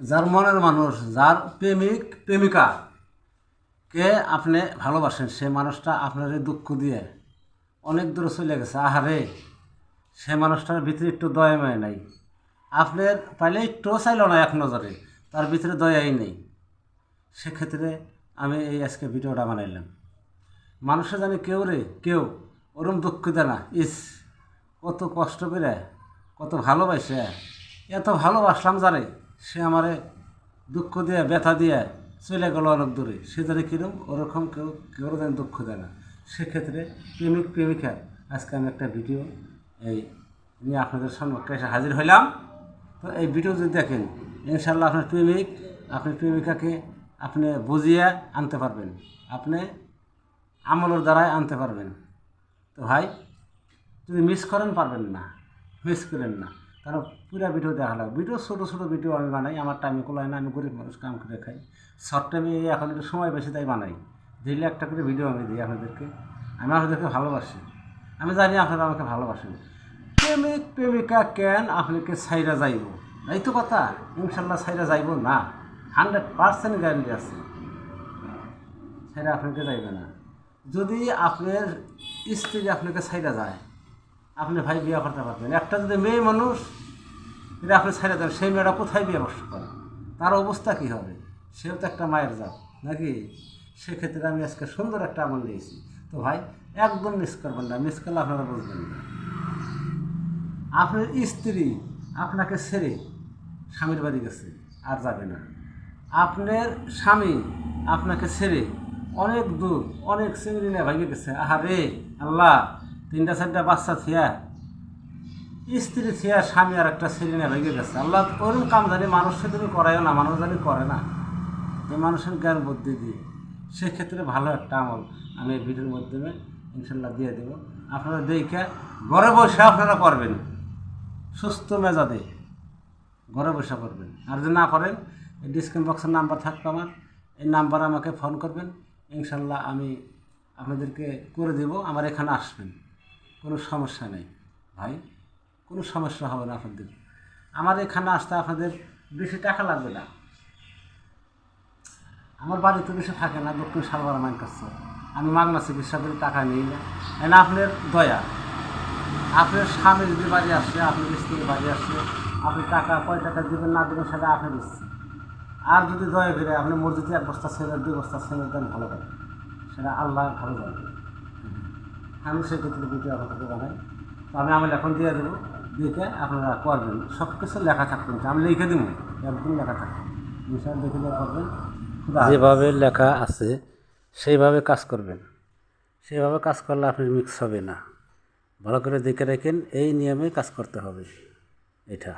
যার মনের মানুষ, যার প্রেমিক, প্রেমিকা, কে আপনি ভালোবাসেন, সে মানুষটা আপনার দুঃখ দিয়ে অনেক দূরে চলে গেছে। আহারে, সে মানুষটার ভিতরে একটু দয়াময় নাই। আপনার পাইলে একটু চাইল না এক নজরে, তার ভিতরে দয়াই নেই। সেক্ষেত্রে আমি এই আজকে ভিডিওটা বানাইলাম। মানুষে জানি কেউ রে, কেউ ওরম দুঃখ দেয় না। ইস, কত কষ্ট করে, কত ভালোবাসে। এত ভালোবাসলাম যারে। সে আমারে দুঃখ দিয়ে, ব্যথা দিয়ে চলে গেল অনেক দূরে। সে জানি কিরম ওরকম কেউ কেউ যেন দুঃখ দেয় না। সেক্ষেত্রে প্রেমিক, প্রেমিকা, আজকে আমি একটা ভিডিও এই নিয়ে আপনাদের সম্মুখে এসে হাজির হইলাম। তো এই ভিডিও যদি দেখেন ইনশাল্লাহ আপনার প্রেমিক, আপনার প্রেমিকাকে আপনি বুঝিয়ে আনতে পারবেন। আপনি আমলের দ্বারাই আনতে পারবেন। তো ভাই, যদি মিস করেন পারবেন না মিস করেন না। কারণ পুরা ভিডিও দেখা লাগবে। ভিডিও ছোটো ছোটো ভিডিও আমি বানাই, আমার টাইমে কোলায় না, আমি গরিব মানুষ, কাম করে খাই। শর্ট টাইমে এখন একটু সময় বেশি তাই বানাই। দিলে একটা করে ভিডিও আমি দিই আপনাদেরকে। আমি আপনাদেরকে ভালোবাসি। আমি জানি আপনারা আমাকে ভালোবাসেন। প্রেমিক, প্রেমিকা কেন আপনাকে সাইরা যাইব? এই তো কথা। ইনশাল্লাহ সাইরা যাইব না। হান্ড্রেড পার্সেন্ট গ্যারান্টি আছে। সেটা আপনাকে যাইবে না। যদি আপনার স্ত্রী আপনাকে সাইডা যায় আপনি ভাই বিয়ে করতে পারবেন। একটা যদি মেয়ে মানুষ যদি আপনি সাইডা দেন, সেই মেয়েটা কোথায় বিয়ে বসতে করে তার অবস্থা কী হবে? সেও তো একটা মায়ের জাত, নাকি? সেক্ষেত্রে আমি আজকে সুন্দর একটা আমল নিয়েছি। তো ভাই, একদম মিস করবেন না। মিস করলে আপনারা বুঝবেন না। আপনার স্ত্রী আপনাকে ছেড়ে স্বামীর বাড়ি গেছে, আর যাবে না। আপনার স্বামী আপনাকে ছেড়ে অনেক দূর, অনেক চিংড়ি নিয়ে ভাগে গেছে। আহারে, আল্লাহ! তিনটা চারটা বাচ্চা থিয়া, স্ত্রী থিয়া, স্বামী আর একটা ছেলে নিয়ে ভেঙে গেছে। আল্লাহ ওরকম কাম জানি মানুষ সেদিন করাইও না, মানুষ জানি করে না। এই মানুষের জ্ঞান বুদ্ধি দিয়ে। সেক্ষেত্রে ভালো একটা আমল আমি এই ভিডিওর মাধ্যমে ইনশাল্লাহ দিয়ে দেবো। আপনারা দেখে ঘরে বসে আপনারা করবেন। সুস্থ মেজাদে ঘরে বসে করবেন। আর যদি না করেন ডিসকাউন্ট বক্সের নাম্বার থাকবে আমার। এই নাম্বারে আমাকে ফোন করবেন। ইনশাল্লাহ আমি আপনাদেরকে করে দেব। আমার এখানে আসবেন। কোনো সমস্যা নেই, ভাই। কোনো সমস্যা হবে না আপনাদের। আমার এখানে আসতে আপনাদের বেশি টাকা লাগবে না। আমার বাড়িতে বেশি থাকে না, দক্ষিণ সালবার মাইন কাছে আমি মাগনা চিকিৎসা করে টাকা নিই। না এনে আপনার দয়া। আপনার স্বামী যদি বাড়ি আসছে আপনার স্ত্রীর বাড়ি আসছে আপনি টাকা, কয় টাকা দেবেন না দেবেন সেটা আপনার ইচ্ছে আর যদি দয়া করে আপনি মসজিদে এক বস্তা ছেড়ে দুই বস্তা ছেড়ে দেন, ভালো করে সেটা আল্লাহ ভালো জানে। আমি সেক্ষেত্রে ভিডিও আপনাকে বানাই আমি আমার এখন দিয়ে দেবো দেখে আপনারা করবেন। সব কিছু লেখা থাকবেন আমি লিখে দেবো, একদম লেখা থাকবে। ইনশাল্লাহ দেখে করবেন। যেভাবে লেখা আছে, সেইভাবে কাজ করবেন। সেভাবে কাজ করলে আপনি মিক্স হবে না। ভালো করে দেখে রাখেন, এই নিয়মে কাজ করতে হবে। এটা।